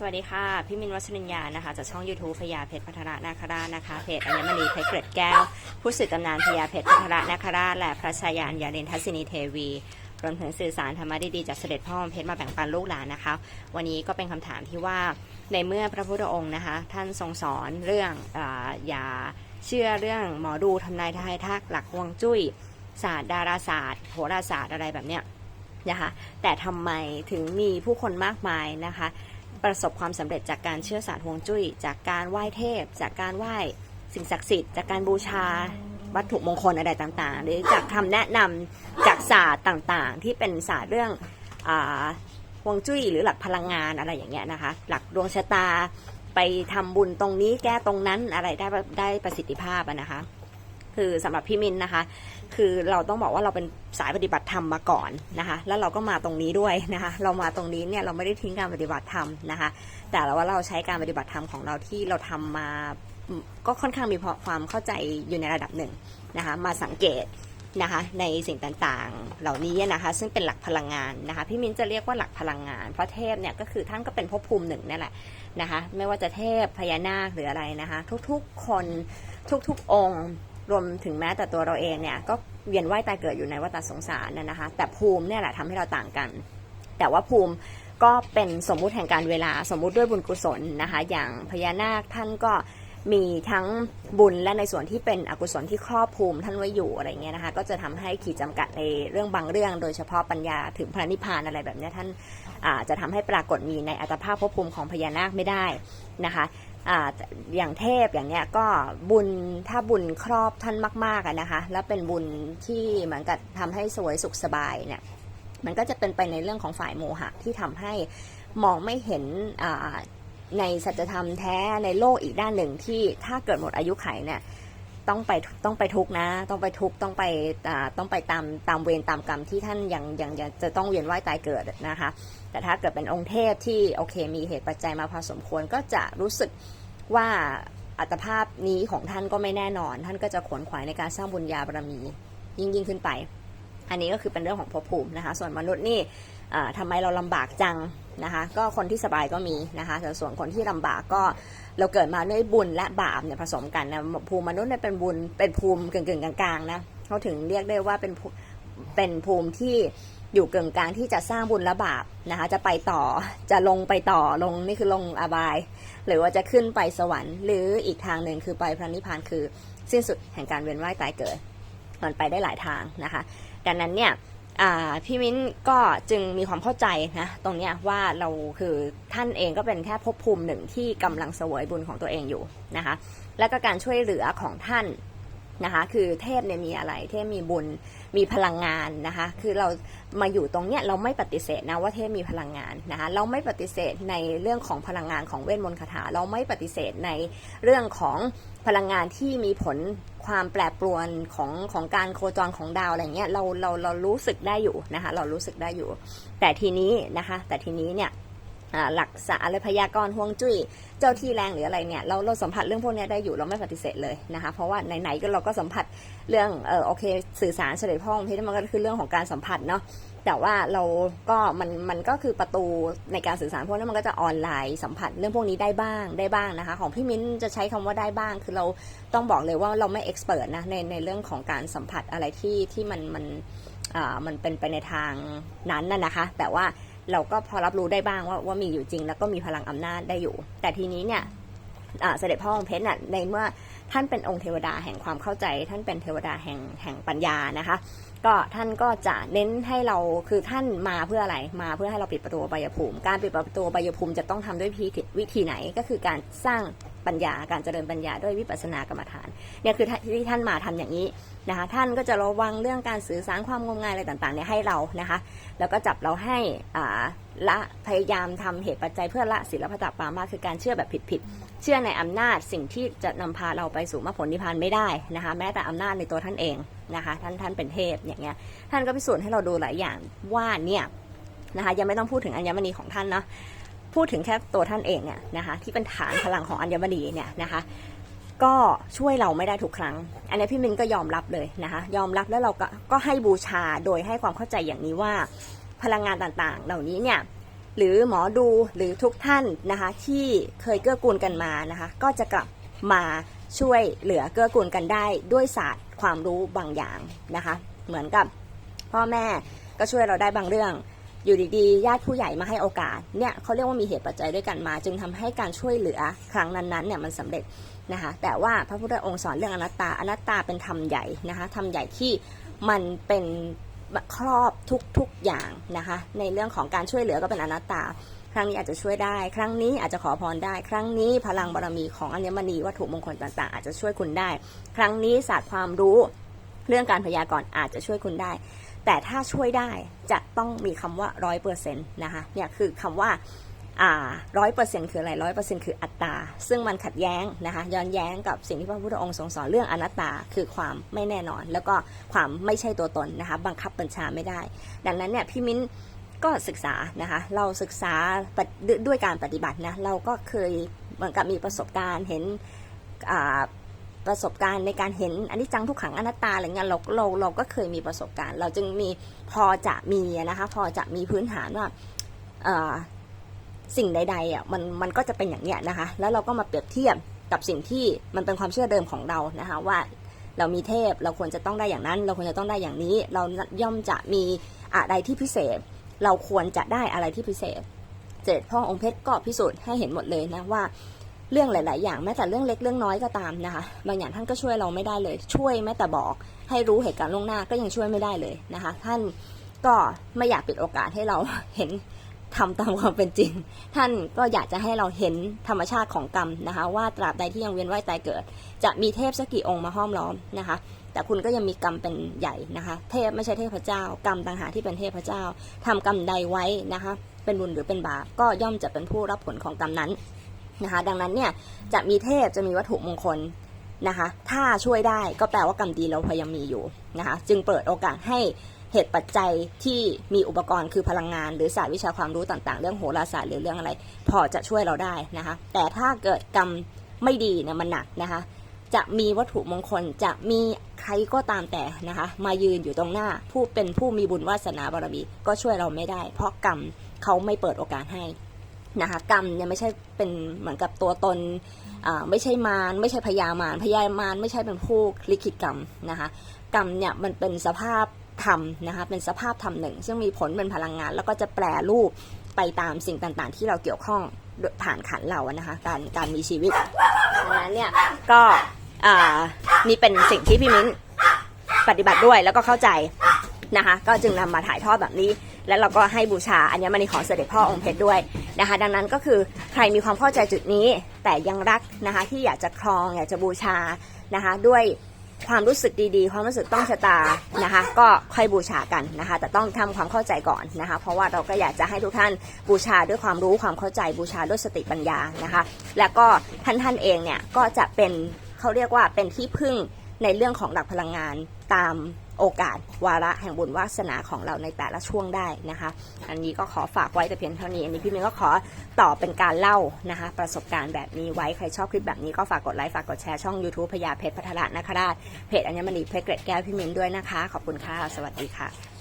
สวัสดีค่ะ พี่มินวัชริญญานะคะจากช่อง YouTube พญาเพชรพัฒนานาคราชนะคะเพจอัญมณีเพชรเกร็ดแก้ว ผู้สื่อตำนานพญาเพชรพัฒนานาคราชและพระชายาญญาเรนทัศนีเทวีรวมถึงสื่อสารธรรมะดีๆจากเสด็จพ่อเพชรมาแบ่งปันลูกหลานนะคะ วันนี้ก็เป็นคำถามที่ว่าในเมื่อพระพุทธองค์นะคะ ท่านทรงสอนเรื่องออย่าเชื่อเรื่องหมอดูทำนายทายทักหลักฮวงจุ้ยศาสตร์ดาราศาสตร์โหราศาสตร์อะไรแบบเนี้ยนะคะแต่ทำไมถึงมีผู้คนมากมายนะคะ ประสบความสำเร็จจากการเชื่อศาสตร์ฮวงจุ้ย จากการไหว้เทพ จากการไหว้สิ่งศักดิ์สิทธิ์จากการบูชาวัตถุมงคลอะไรต่างๆ หรือจากคำแนะนำจากศาสตร์ต่างๆ ที่เป็นศาสตร์เรื่องฮวงจุ้ย หรือหลักพลังงานอะไรอย่างเงี้ยนะคะ หลักดวงชะตาไปทำบุญตรงนี้แก้ตรงนั้นอะไรได้ได้ประสิทธิภาพนะคะ คือสำหรับพี่มินนะคะ คือเราต้องบอกว่าเราเป็นสายปฏิบัติธรรมมาก่อนนะคะ แล้วเราก็มาตรงนี้ด้วยนะคะ เรามาตรงนี้เนี่ยเราไม่ได้ทิ้งการปฏิบัติธรรมนะคะ แต่ว่าเราใช้การปฏิบัติธรรมของเราที่เราทำมาก็ค่อนข้างมีความเข้าใจอยู่ในระดับหนึ่งนะคะ มาสังเกตนะคะในสิ่งต่างๆ เหล่านี้นะคะซึ่งเป็นหลักพลังงานนะคะพี่มิ้นจะเรียกว่าหลักพลังงาน เพราะเทพเนี่ยก็คือท่านก็เป็นภพภูมิหนึ่งนั่นแหละนะคะไม่ว่าจะเทพพญานาคหรืออะไรนะคะ ทุกๆคนทุกๆองค์ รวมถึงแม้แต่ตัวเราเองเนี่ยก็เวียนว่ายตายเกิดอยู่ในวัฏสงสารน่ะนะคะ แต่ภูมิเนี่ยแหละทำให้เราต่างกัน แต่ว่าภูมิก็เป็นสมมุติแห่งการเวลาสมมุติด้วยบุญกุศลนะคะ อย่างพญานาคท่านก็มีทั้งบุญและในส่วนที่เป็นอกุศลที่ครอบภูมิท่านไว้อยู่อะไรเงี้ยนะคะ ก็จะทำให้ขีดจำกัดในเรื่องบางเรื่อง โดยเฉพาะปัญญาถึงพระนิพพานอะไรแบบนี้ท่านอาจะทำให้ปรากฏมีในอัตภาพภพภูมิของพญานาคไม่ได้นะคะ ออย่างเทพอย่างเนี้ยก็บุญถ้าบุญครอบท่านมากๆนะคะ แล้วเป็นบุญที่เหมือนกับทำให้สวยสุขสบายเนี่ยมันก็จะเป็นไปในเรื่องของฝ่ายโมหะที่ทำให้มองไม่เห็นในสัจธรรมแท้ในโลกอีกด้านหนึ่งที่ถ้าเกิดหมดอายุไขเนี่ย ต้องไปต้องไปทุกนะ ต้องไปทุกต้องไปต้องไปตามตามเวรตามกรรมที่ท่านยังยังจะต้องเวียนว่ายตายเกิดนะคะ แต่ถ้าเกิดเป็นองค์เทพที่โอเค มีเหตุปัจจัยมาพอสมควรก็จะรู้สึกว่าอัตภาพนี้ของท่านก็ไม่แน่นอน ท่านก็จะขวนขวายในการสร้างบุญญาบารมียิ่งยิ่งขึ้นไป อันนี้ก็คือเป็นเรื่องของภพภูมินะคะ ส่วนมนุษย์นี่อ่าทำไมเราลำบากจังนะคะ ก็คนที่สบายก็มีนะคะแต่ส่วนคนที่ลำบากก็เราเกิดมาด้วยบุญและบาปเนี่ยผสมกันนะภูมิมนุษย์เนี่ยเป็นบุญเป็นภูมิกึ่งกึ่งๆกลางๆนะเขาถึงเรียกได้ว่าเป็นภูเป็นภูมิที่อยู่เกึ่งกลางที่จะสร้างบุญและบาปนะคะ จะไปต่อจะลงไปต่อลงนี่คือลงอบาย หรือว่าจะขึ้นไปสวรรค์ หรืออีกทางหนึ่งคือไปพระนิพพานคือ สิ้นสุดแห่งการเวียนว่ายตายเกิดมันไปได้หลายทางนะคะ ดังนั้นเนี่ยพี่มิ้นก็จึงมีความเข้าใจนะตรงเนี้ยว่าเราคือท่านเองก็เป็นแค่ภพภูมิหนึ่งที่กำลังเสวยบุญของตัวเองอยู่นะคะและก็การช่วยเหลือของท่าน นะคะคือเทพเนี่ยมีอะไรเทพมีบุญมีพลังงานนะคะคือเรามาอยู่ตรงเนี้ยเราไม่ปฏิเสธนะว่าเทพมีพลังงานนะคะเราไม่ปฏิเสธในเรื่องของพลังงานของเวทมนต์คาถา เราไม่ปฏิเสธในเรื่องของพลังงานที่มีผลความแปรปรวนของของการโคจรของดาวอะไรเงี้ยเราเราเรารู้สึกได้อยู่นะคะเรารู้สึกได้อยู่ แต่ทีนี้นะคะแต่ทีนี้เนี่ย หลักษาอะไรพยากรณ์ฮวงจุ้ยเจ้าที่แรงหรืออะไรเนี่ยเราเราสัมผัสเรื่องพวกนี้ได้อยู่เราไม่ปฏิเสธเลยนะคะเพราะว่าไหนๆก็เราก็สัมผัสเรื่องเออโอเค สื่อสารเสด็จพ่อองค์เพชรมันก็คือเรื่องของการสัมผัสเนาะแต่ว่าเราก็มันมันก็คือประตูในการสื่อสารพวกนั้นมันก็จะออนไลน์สัมผัสเรื่องพวกนี้ได้บ้างได้บ้างนะคะ ของพี่มิ้นจะใช้คำว่าได้บ้าง คือเราต้องบอกเลยว่าเราไม่เอ็กซ์เพรสนะในในเรื่องของการสัมผัสอะไรที่ที่มันมันอ่ามันเป็นไปในทางนั้นน่ะนะคะ แต่ว่า เราก็พอรับรู้ได้บ้างว่าว่ามีอยู่จริง แล้วก็มีพลังอำนาจได้อยู่ แต่ทีนี้เนี่ยเสด็จพ่อองค์เพชรน่ะในเมื่อท่านเป็นองค์เทวดาแห่งความเข้าใจ ท่านเป็นเทวดาแห่งแห่งปัญญานะคะ ก็ท่านก็จะเน้นให้เราคือท่านมาเพื่ออะไรมาเพื่อให้เราปิดประตูบายภูมิ การปิดประตูบายภูมิจะต้องทำด้วยวิธีไหนก็คือการสร้าง ปัญญาการเจริญปัญญาด้วยวิปัสสนากรรมฐานเนี่ยคือที่ท่านมาทำอย่างนี้นะคะท่านก็จะระวังเรื่องการสื่อสารความงมงายอะไรต่างๆเนี่ยให้เรานะคะแล้วก็จับเราให้อ่าละพยายามทำเหตุปัจจัยเพื่อละศีลพัตปามาคือการเชื่อแบบผิดๆเชื่อในอำนาจสิ่งที่จะนำพาเราไปสู่มรรคผลนิพพานไม่ได้นะคะแม้แต่อำนาจในตัวท่านเองนะคะท่านท่านเป็นเทพอย่างเงี้ยท่านก็พิสูจน์ให้เราดูหลายอย่างว่าเนี่ยนะคะยังไม่ต้องพูดถึงอัญมณีของท่านเนาะ พูดถึงแค่ตัวท่านเองเนี่ยนะคะ ที่เป็นฐานพลังของอัญมณีเนี่ยนะคะ ก็ช่วยเราไม่ได้ทุกครั้ง อันนี้พี่มินก็ยอมรับเลยนะคะ ยอมรับแล้วเราก็ก็ให้บูชาโดยให้ความเข้าใจอย่างนี้ว่า พลังงานต่างๆ เหล่านี้เนี่ยหรือหมอดูหรือทุกท่านนะคะ ที่เคยเกื้อกูลกันมานะคะ ก็จะกลับมาช่วยเหลือเกื้อกูลกันได้ด้วยศาสตร์ความรู้บางอย่างนะคะ เหมือนกับพ่อแม่ก็ช่วยเราได้บางเรื่อง อยู่ดีๆ ญาติผู้ใหญ่มาให้โอกาส เนี่ยเขาเรียกว่ามีเหตุปัจจัยด้วยกันมา จึงทำให้การช่วยเหลือครั้งนั้นๆเนี่ยมันสำเร็จนะคะ แต่ว่าพระพุทธองค์สอนเรื่องอนัตตา อนัตตาเป็นธรรมใหญ่นะคะธรรมใหญ่ที่มันเป็นครอบทุกๆอย่างนะคะ ในเรื่องของการช่วยเหลือก็เป็นอนัตตา ครั้งนี้อาจจะช่วยได้ ครั้งนี้อาจจะขอพรได้ ครั้งนี้พลังบารมีของอัญมณีวัตถุมงคลต่างๆ อาจจะช่วยคุณได้ ครั้งนี้ศาสตร์ความรู้เรื่องการพยากรณ์อาจจะช่วยคุณได้ แต่ถ้าช่วยได้จะต้องมีคำว่าร้อยเปอร์เซ็นต์นะคะเนี่ยคือคำว่าอ่าร้อยเปอร์เซ็นต์คืออะไรร้อยเปอร์เซ็นต์คืออัตตา ซึ่งมันขัดแย้งนะคะย้อนแย้งกับสิ่งที่พระพุทธองค์ทรงสอนเรื่องอนัตตาคือความไม่แน่นอน แล้วก็ความไม่ใช่ตัวตนนะคะบังคับบัญชาไม่ได้ ดังนั้นเนี่ยพี่มิ้นก็ศึกษานะคะเราศึกษาด้วยด้วยการปฏิบัตินะเราก็เคยเหมือนกับมีประสบการณ์เห็นอ่า ประสบการณ์ในการเห็นอันนี้จังทุกขังอนัตตาอะไรเงี้ยเราเราเราก็เคยมีประสบการณ์ เราจึงมีพอจะมีนะคะ พอจะมีพื้นฐานว่าสิ่งใดๆอะมันมันก็จะเป็นอย่างเนี้ยนะคะ แล้วเราก็มาเปรียบเทียบกับสิ่งที่มันเป็นความเชื่อเดิมของเรานะคะ ว่าเรามีเทพเราควรจะต้องได้อย่างนั้น เราควรจะต้องได้อย่างนี้ เราย่อมจะมีอะไรที่พิเศษ เราควรจะได้อะไรที่พิเศษ เจดพ่อองค์เพชรก็พิสูจน์ให้เห็นหมดเลยนะว่า เรื่องหลาย ๆ อย่างแม้แต่เรื่องเล็กเรื่องน้อยก็ตามนะคะ บางอย่างท่านก็ช่วยเราไม่ได้เลย ช่วยแม้แต่บอก ให้รู้เหตุการณ์ล่วงหน้าก็ยังช่วยไม่ได้เลยนะคะ ท่านก็ไม่อยากปิดโอกาสให้เราเห็นทำตามความเป็นจริง ท่านก็อยากจะให้เราเห็นธรรมชาติของกรรมนะคะ ว่าตราบใดที่ยังเวียนว่ายตายเกิด จะมีเทพสักกี่องค์มาห้อมล้อมนะคะ แต่คุณก็ยังมีกรรมเป็นใหญ่นะคะ เทพไม่ใช่เทพเจ้ากรรมต่างหากที่เป็นเทพเจ้าทำกรรมใดไว้นะคะ เป็นบุญหรือเป็นบาปก็ย่อมจะเป็นผู้รับผลของกรรมนั้น นะคะ ดังนั้นเนี่ยจะมีเทพจะมีวัตถุมงคลนะคะ ถ้าช่วยได้ก็แปลว่ากรรมดีเราพยายามมีอยู่นะคะ จึงเปิดโอกาสให้เหตุปัจจัยที่มีอุปกรณ์คือพลังงาน หรือศาสตร์วิชาความรู้ต่างๆ เรื่องโหราศาสตร์หรือเรื่องอะไร พอจะช่วยเราได้นะคะ แต่ถ้าเกิดกรรมไม่ดีเนี่ยมันหนักนะคะ จะมีวัตถุมงคลจะมีใครก็ตามแต่นะคะ มายืนอยู่ตรงหน้า ผู้เป็นผู้มีบุญวาสนาบารมีก็ช่วยเราไม่ได้ เพราะกรรมเขาไม่เปิดโอกาสให้ นะคะกรรมเนี่ยไม่ใช่เป็นเหมือนกับตัวตนไม่ใช่มารไม่ใช่พญามารพญามารไม่ใช่เป็นผู้ลิขิตกรรมนะคะกรรมเนี่ยมันเป็นสภาพธรรมนะคะเป็นสภาพธรรมหนึ่ง ซึ่งมีผลเป็นพลังงาน แล้วก็จะแปรรูปไปตามสิ่งต่างๆ ที่เราเกี่ยวข้องผ่านขันเรานะคะการการมีชีวิตดังนั้นเนี่ยก็นี่เป็นสิ่งที่พี่มิ้นปฏิบัติด้วยแล้วก็เข้าใจนะคะก็จึงนำมาถ่ายทอดแบบนี้ แล้วเราก็ให้บูชาอัญมณีของเสด็จพ่อองค์เพชรด้วยนะคะ ดังนั้นก็คือใครมีความเข้าใจจุดนี้ แต่ยังรักนะคะที่อยากจะครองอยากจะบูชานะคะด้วยความรู้สึกดีๆ ความรู้สึกต้องชะตานะคะ ก็ค่อยบูชากันนะคะ แต่ต้องทำความเข้าใจก่อนนะคะ เพราะว่าเราก็อยากจะให้ทุกท่านบูชาด้วยความรู้ความเข้าใจบูชาด้วยสติปัญญานะคะ แล้วก็ท่านท่านเองเนี่ยก็จะเป็นเขาเรียกว่าเป็นที่พึ่งในเรื่องของหลักพลังงานตาม โอกาสวาระแห่งบุญวาสนาของเราในแต่ละช่วงได้นะคะ อันนี้ก็ขอฝากไว้แต่เพียงเท่านี้ อันนี้พี่มิ้นก็ขอต่อเป็นการเล่านะคะ ประสบการณ์แบบนี้ไว้ใครชอบคลิปแบบนี้ก็ฝากกดไลค์ฝากกดแชร์ช่อง YouTube พญาเพชรพัทระนคราชเพจอัญมณีเพชรเกร็ดแก้วพี่มิ้นด้วยนะคะ ขอบคุณค่ะ สวัสดีค่ะ